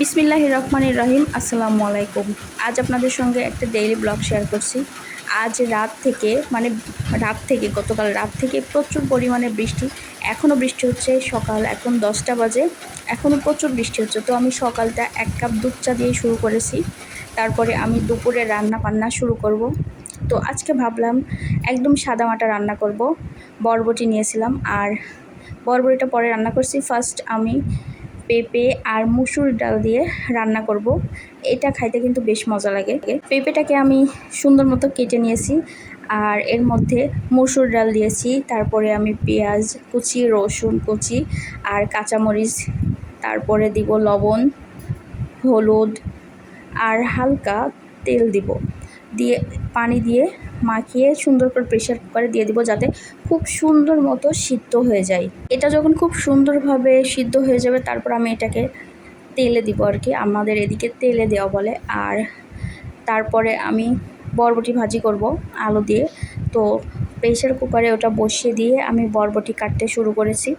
বিসমিল্লাহ রহমানির রহিম, আসসালামু আলাইকুম। আজ আপনাদের সঙ্গে একটা ডেইলি ব্লগ শেয়ার করছি। আজ রাত থেকে মানে রাত থেকে, গতকাল রাত থেকে প্রচুর পরিমাণে বৃষ্টি। এখনও বৃষ্টি হচ্ছে, সকাল এখন দশটা বাজে। এখনও প্রচুর বৃষ্টি হচ্ছে, তো আমি সকালটা এক কাপ দুধ চা দিয়ে শুরু করেছি। তারপরে আমি দুপুরে রান্না বান্না শুরু করব। তো আজকে ভাবলাম একদম সাদামাটা রান্না করব। বরবটি নিয়েছিলাম, আর বরবটিটা পরে রান্না করছি। ফার্স্ট আমি পেঁপে আর মুসুর ডাল দিয়ে রান্না করব। এটা খাইতে কিন্তু বেশ মজা লাগে। পেঁপেটাকে আমি সুন্দর মতো কেটে নিয়েছি আর এর মধ্যে মুসুর ডাল দিয়েছি। তারপরে আমি পেঁয়াজ কুচি, রসুন কুচি আর কাঁচামরিচ। তারপরে দিব লবণ, হলুদ আর হালকা তেল দিব। দিয়ে পানি দিয়ে মাখিয়ে সুন্দর করে প্রেশার কুকারে দিয়ে দিব যাতে খুব সুন্দর মতো সিদ্ধ হয়ে যায়। এটা যখন খুব সুন্দরভাবে সিদ্ধ হয়ে যাবে, তারপর আমি এটাকে তেলে দিব আর কি আমাদের এদিকে তেলে দেওয়া বলে। আর তারপরে আমি বরবটি ভাজি করব আলু দিয়ে। তো প্রেশার কুকারে ওটা বসিয়ে দিয়ে আমি বরবটি কাটতে শুরু করেছি।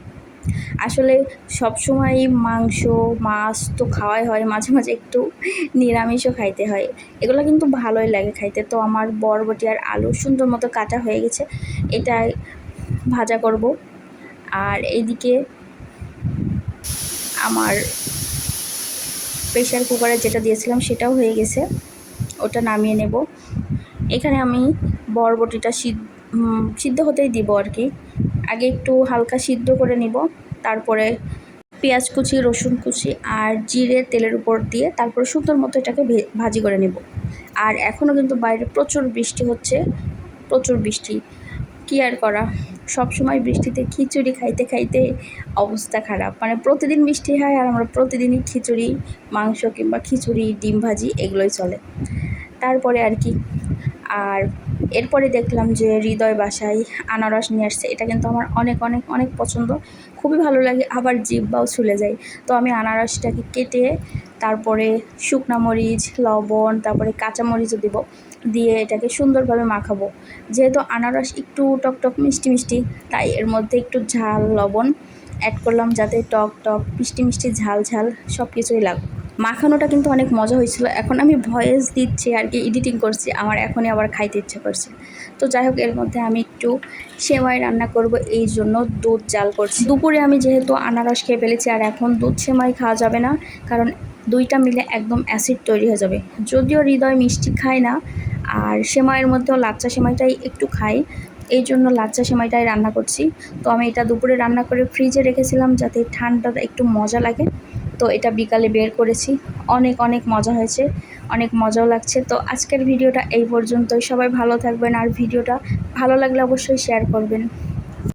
আসলে সবসময় মাংস, মাছ তো খাওয়াই হয়, মাঝে মাঝে একটু নিরামিষও খাইতে হয়। এগুলো কিন্তু ভালোই লাগে খাইতে। তো আমার বরবটি আর আলু সুন্দর মতো কাটা হয়ে গেছে, এটাই ভাজা করব। আর এইদিকে আমার প্রেশার কুকারে যেটা দিয়েছিলাম সেটাও হয়ে গেছে, ওটা নামিয়ে নেব। এখানে আমি বরবটিটা সিদ্ধ হতেই দিব আর কি। আগে একটু হালকা সিদ্ধ করে নিব, তারপরে পেঁয়াজ কুচি, রসুন কুচি আর জিরে তেলের উপর দিয়ে তারপরে সুন্দর মতো এটাকে ভাজি করে নেব। আর এখনও কিন্তু বাইরে প্রচুর বৃষ্টি হচ্ছে, প্রচুর বৃষ্টি। কী আর করা? সব সময় বৃষ্টিতে খিচুড়ি খাইতে খাইতে অবস্থা খারাপ। মানে প্রতিদিন বৃষ্টি হয় আর আমরা প্রতিদিনই খিচুড়ি, মাংস কিংবা খিচুড়ি, ডিম ভাজি এগুলোই চলে। তারপরে আর কি। আর এরপরে দেখলাম যে হৃদয় বাসায় আনারস নিয়ে আসছে। এটা কিন্তু আমার অনেক অনেক অনেক পছন্দ। খুবই ভালো লাগে। আবার জিব্বাও ছুলে যায়। তো আমি আনারসটাকে কেটে তারপরে শুকনা মরিচ, লবণ, তারপরে কাঁচামরিচও দেবো। দিয়ে এটাকে সুন্দরভাবে মাখাবো। যেহেতু আনারস একটু টক টক মিষ্টি মিষ্টি, তাই এর মধ্যে একটু ঝাল, লবণ অ্যাড করলাম যাতে টক টক, মিষ্টি মিষ্টি, ঝাল ঝাল সব কিছুই লাগবে মাখানোটা কিন্তু অনেক মজা হয়েছিল। এখন আমি ভয়েস দিচ্ছি আর কি এডিটিং করছি। আমার এখনই আবার খাইতে ইচ্ছে করছে। তো যাই হোক, এর মধ্যে আমি একটু সেমাই রান্না করব, এই জন্য দুধ জাল করছি। দুপুরে আমি যেহেতু আনারস খেয়ে ফেলেছি, আর এখন দুধ সেমাই খাওয়া যাবে না, কারণ দুইটা মিলে একদম অ্যাসিড তৈরি হয়ে যাবে। যদিও হৃদয় মিষ্টি খায় না, আর সেমাইয়ের মধ্যেও লাচ্চা সেমাইটাই একটু খাই, এই জন্য লাচ্চা সেমাইটাই রান্না করছি। তো আমি এটা দুপুরে রান্না করে ফ্রিজে রেখেছিলাম যাতে ঠান্ডাটা একটু মজা লাগে। তো এটা বিকালে বের করেছি। অনেক অনেক মজা হয়েছে, অনেক মজাও লাগছে। তো আজকের ভিডিওটা এই পর্যন্তই। সবাই ভালো থাকবেন আর ভিডিওটা ভালো লাগলে অবশ্যই শেয়ার করবেন।